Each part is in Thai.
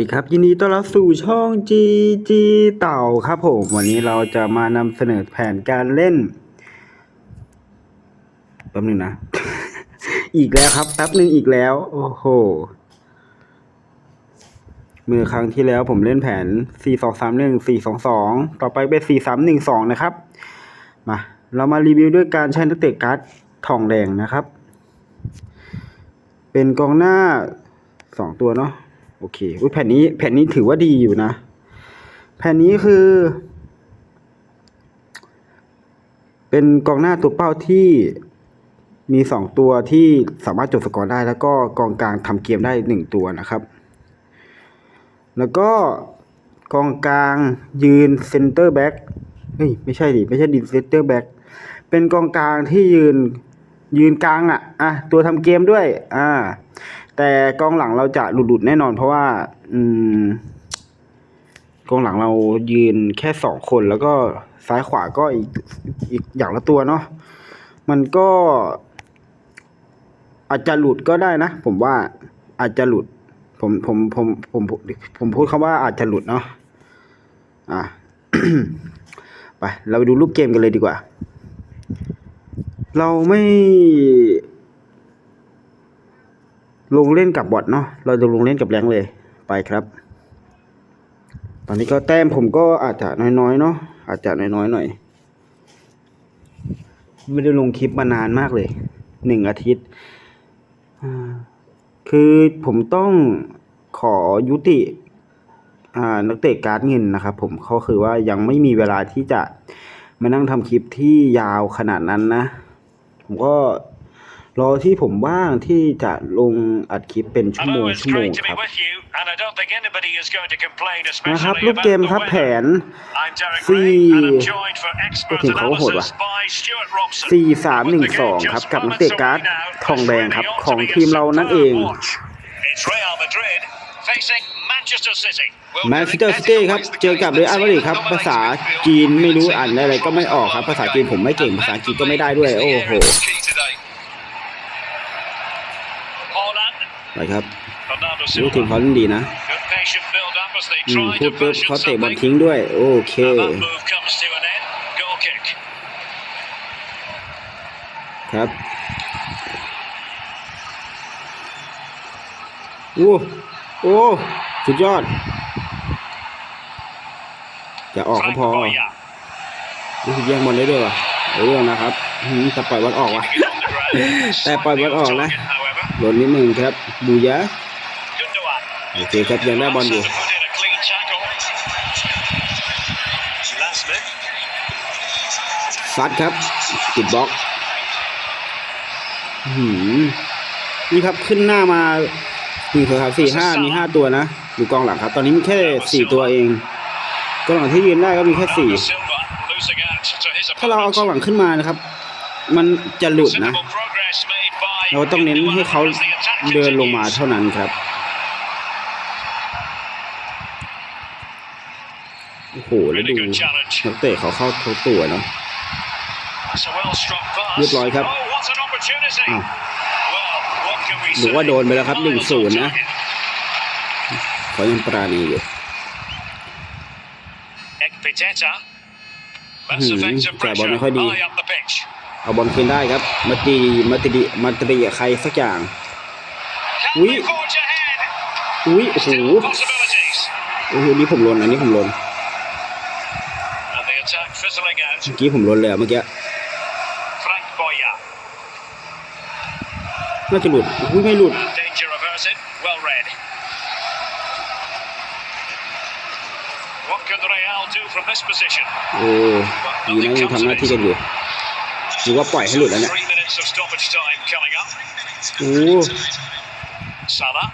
ดีครับ ยินดีต้อนรับสู่ช่อง GG เต่าครับผม วันนี้เราจะมานำเสนอแผนการเล่นแป๊บนึงนะ อีกแล้วครับแป๊บนึงอีกแล้ว โอ้โห เมื่อครั้งที่แล้วผมเล่นแผน 4 2 3 1 4 2 2 ต่อไปเป็น 4 3 1 2 นะครับ มา เรามารีวิวด้วยการใช้นักเตะการ์ดทองแดงนะครับ เป็นกองหน้าสองตัวเนาะ เคอุ๊ยแผ่นนี้แผ่นนี้ถือว่าดีอยู่นะ แผ่นนี้คือ เป็นกองหน้าตัวเป้าที่มีสองตัวที่สามารถจบสกอร์ได้ แล้วก็กองกลางทำเกมได้หนึ่งตัวนะครับ แล้วก็กองกลางยืนเซนเตอร์แบ็กเฮ้ยไม่ใช่ดิไม่ใช่ดินเซนเตอร์แบ็กเป็นกองกลางที่ยืน ยืนกลางอะอะตัวทำเกมด้วย อ่า แต่กองหลังเราจะหลุดๆแน่นอน เพราะว่า อืมกองหลังเรายืนแค่สองคนแล้วก็ซ้ายขวาก็อีกอีกอย่างละตัวเนาะมันก็ อาจจะหลุดก็ได้นะ ผมว่าอาจจะหลุด ผมผมผมผมผมพูดคำว่าอาจจะหลุดเนาะอะไป เราไปดูรูปเกมกันเลยดีกว่า เราไม่ลงเล่นกับบอทเนาะ เราจะลงเล่นกับแรงเลย ไปครับ ตอนนี้ก็แต้มผมก็อาจจะน้อยๆเนาะ อาจจะน้อยๆหน่อย ไม่ได้ลงคลิปมานานมากเลย หนึ่งอาทิตย์ คือผมต้องขอยุติอ่านักเตะการ์ดเงินนะครับผมเขาคือว่ายังไม่มีเวลาที่จะมานั่งทำคลิปที่ยาวขนาดนั้นนะ ผมก็รอที่ผมว่างที่จะลงอัดคลิปเป็นชั่วโม Hello, ง it's ชั่วโมง great to ค be รับ with you, and I don't think anybody is going to complain, นะครับ especially รูป about เกม the ครับแผ weather. น I'm Derek สี่ Ray, and I'm joined for ก็ expert ถึงเขาก็โหดว่ะ analysis by Stuart Robson. สี่สามหนึ่ง With the สอง game ครับ just กับนัก moments เตะการ์ด away now, ทองแดง this ครับ really ought ของ to be a ทีมเรานั่นเอง แมนเชสเตอร์ซิตี้ครับ เจอกับเรอัลมาดริดครับ ภาษาจีนไม่รู้อ่านอะไรก็ไม่ออกครับ ภาษาจีนผมไม่เก่ง ภาษาอังกฤษก็ไม่ได้ด้วย โอ้โห Haaland, ไปครับ Bernardo รู้ทีม Silva. เขาเล่นดีนะ Good patient build-up as they อืม try พูด to ปุ๊บ fashion เขาเตะบอล something. ทิ้งด้วย โอเค Now that move comes to an end. Goal kick. ครับ โอ้โอ้สุดยอด จะออกก็ Frank พอ Boya. รู้สึกแย่งบอลได้ด้วยว่ะเอาเรื่องนะครับอืมแต่ปล่อยบอลออกว่ะ Keeping it on the ground. แต่ปล่อยบอลออกนะ Slightly off target, however. หล่นนิดนึงครับบูยะ Gundogan. โอเคครับยังได้บอลอยู่ Wants to put in a clean tackle. Lasman. ซัดครับติดบล็อกอื้อหือนี่ครับขึ้นหน้ามา หนึ่งสองสามสี่ห้ามีห้าตัวนะดูกองหลังครับ ตอนนี้มีแค่สี่ตัวเองกองหลังที่ยืนได้ก็มีแค่สี่ Bernardo Silva losing out to his ถ้าเราเอา opponent. กองหลังขึ้นมานะครับ มันจะหลุดนะ Considerable progress made by เราต้องเน้นให้เขา Gundogan as the attack เดินลงมา continues. เท่านั้นครับโอ้โหแล้วดู Really good challenge. นักเตะเขาเข้าทุกตัวเนาะ That's a well struck pass. เรียบร้อยครับ Oh, what an opportunity. อ้าว หรือว่า say? โดนไปแล้วครับ Miles on 1-0นะ target. เขายังปราณีอยู่ Ekpiteta. That's Hmm, effective แต่บอล pressure ไม่ค่อยดี high up the pitch. เอาบอลคืนได้ครับ มาตีมาตีมาตีกับใครสักอย่าง Can Oui. they forge ahead? อุ้ยโอ้โห Still possibilities. โอ้โหนี่ผมลนอันนี้ผมลน And the attack fizzling out. เมื่อกี้ผมลนเลยอะเมื่อกี้ น่าจะหลุดอุ้ยไม่หลุด Danger averted. Well read. What can Real do from this position? โอ้ดีนะยังทำหน้าที่กันอยู่หรือว่าปล่อยให้หลุดแล้วเนี่ย Three minutes of stoppage time coming up. โอ้ Salah.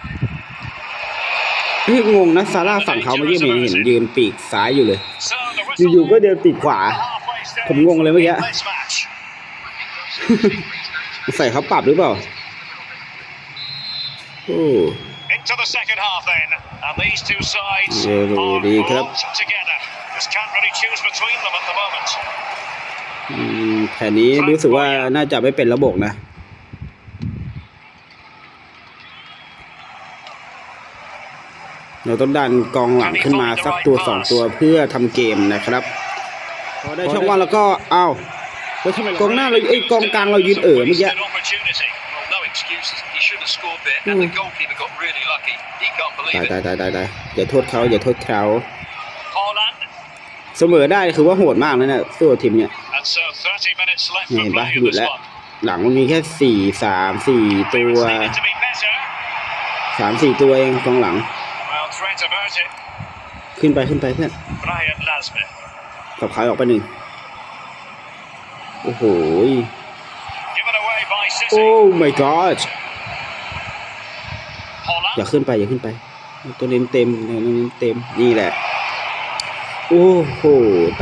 เฮ้ยงงนะซาร่าฝั่งเขาเมื่อกี้ผมยังเห็นยืนปีกซ้ายอยู่เลย So the whistle อยู่ๆก็เดินปีกขวา halfway stage ผมงงเลยเมื่อกี้ of this match. ใส่เขาปรับหรือเปล่า โอ้ Into the second half then, and these two sides Yeah, are ดีครับ locked together. Just can't really choose between them at the moment. อืมแผนนี้รู้สึกว่าน่าจะไม่เป็นระบบนะ Gundogan. เราต้องดันกองหลังขึ้นมาสักตัวสองตัวเพื่อทำเกมนะครับพอได้ช่องว่างแล้วก็อ้าวแล้วทำไมกองหน้าเราไอ้ยกองกลางเรายืนเอ๋อเมื่อกี้ excuses. He should have scored there, and the goalkeeper got really lucky. He can't ตาย believe ตาย it. ตายตายตายอย่าโทษเขาอย่าโทษเขา Haaland. เสมอได้คือว่าโหดมากเลยเนี่ยสู้กับทีมเนี่ย And so 30 minutes left เนี่ย for เห็นปะ play ห in ลุด this แล้ว one. หลังมันมีแค่สี่สามสี่ตัว Players needed to be better. สามสี่ตัวเองกองหลัง Well, threat about it. ขึ้นไปขึ้นไปเพื่อน Brian Lasme. กับขายออกไปหนึ่ง โอ้โห Given away by โอ้ City. my god อย่า Holland. ขึ้นไปอย่าขึ้นไป ตัวเน้นเต็มตัวเน้นเต็มนี่แหละ โอ้โห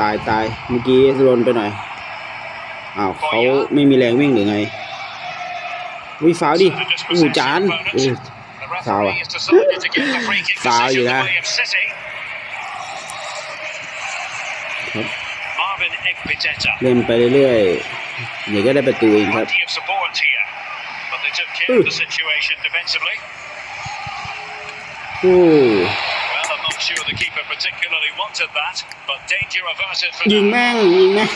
ตายตายเมื่อกี้ลนไปหน่อยอ้าวเขาไม่มีแรงวิ่งหรือไงวิฟาวดิโอ้โหจานเออ The Foul. referee has decided to give the free kick Foul decision gì the ra? way of City. ครับ Marvin Ekpiteta. เล่นไปเรื่อยๆเดี๋ยวก็ได้ประตูเองครับ Plenty of support here. But they took care Ooh. of the situation defensively. โอ้ Well, I'm not sure the keeper particularly wanted that, but danger averted for ยิง now. แม่งยิงแม่ง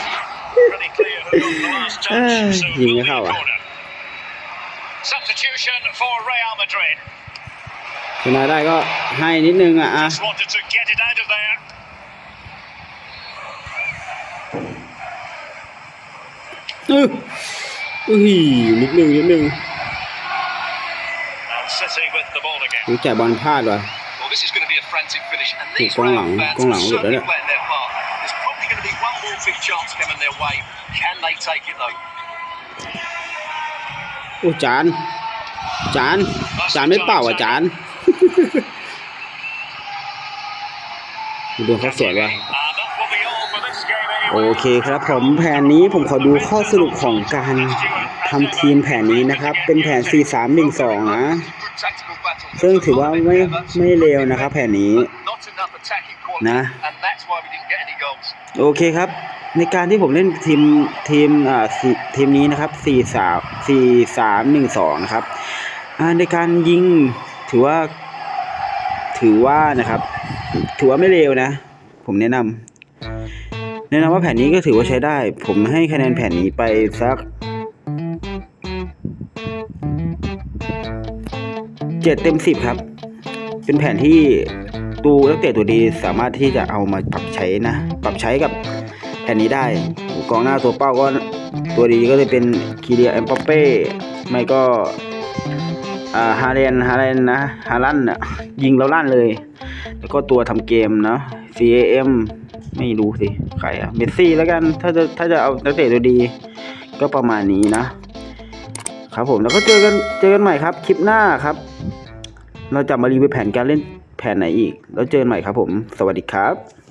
Pretty clear who got the last touch, Ah, so nhìn will cái be a khâu à? corner. Substitution for Real Madrid. ชนะได้ก็ให้นิดนึงอ่ะอ่ะ Just wanted to get it out of there. เอออุ้ยนิดนึงนิดนึง รู้จักบอลพลาดว่ะ Well, this is going to be a frantic finish, and these Con Real lẳng- fans con are lẳng được certainly đấy ạ. playing their part. There's probably going to be one more big chance coming their way. Can they take it though? โอ้จาน จาน จานไม่เปล่าอะจานดูเขาสวยว่ะ And that will be all for this game โอ anyway. เคครับผมแผนนี้ผมขอดูข้อสรุปของการทำทีมแผนนี้นะครับ เป็นแผน 4-3-1-2 นะ Good tactical battle. ซึ่งถือว่าไม่ไม่เลวนะครับแผนนี้ Not enough attacking quality, Nah. and that's why we didn't get any goals. โอเคครับ ในการที่ผมเล่นทีมทีมอ่าทีมนี้นะครับสี่สามสี่สามหนึ่งสองนะครับในการยิงถือว่า ถือว่านะครับ ถือว่าไม่เลวนะ ผมแนะนำแนะนำว่าแผนนี้ก็ถือว่าใช้ได้ ผมให้คะแนนแผนนี้ไปสัก เจ็ดเต็มสิบครับ เป็นแผนที่ตูนักเตะตัวดีสามารถที่จะเอามาปรับใช้นะ ปรับใช้กับแผนนี้ได้ กองหน้าตัวเป้าก็ตัวดีก็เลยเป็นคีเดียเอ็มปอเป้ไม่ก็อ่าฮาเรนฮาเรนนะฮาลันอะยิงแล้วลั่นเลย แล้วก็ตัวทำเกมเนาะ CAM ไม่รู้สิ ใครอะเมสซี่แล้วกัน ถ้าจะถ้าจะเอานักเตะตัวดี ก็ประมาณนี้นะ ครับผมแล้วก็เจอกันเจอกันใหม่ครับ คลิปหน้าครับ เราจะมารีวิวแผนการเล่นแผนไหนอีก แล้วเจอกันใหม่ครับผม สวัสดีครับ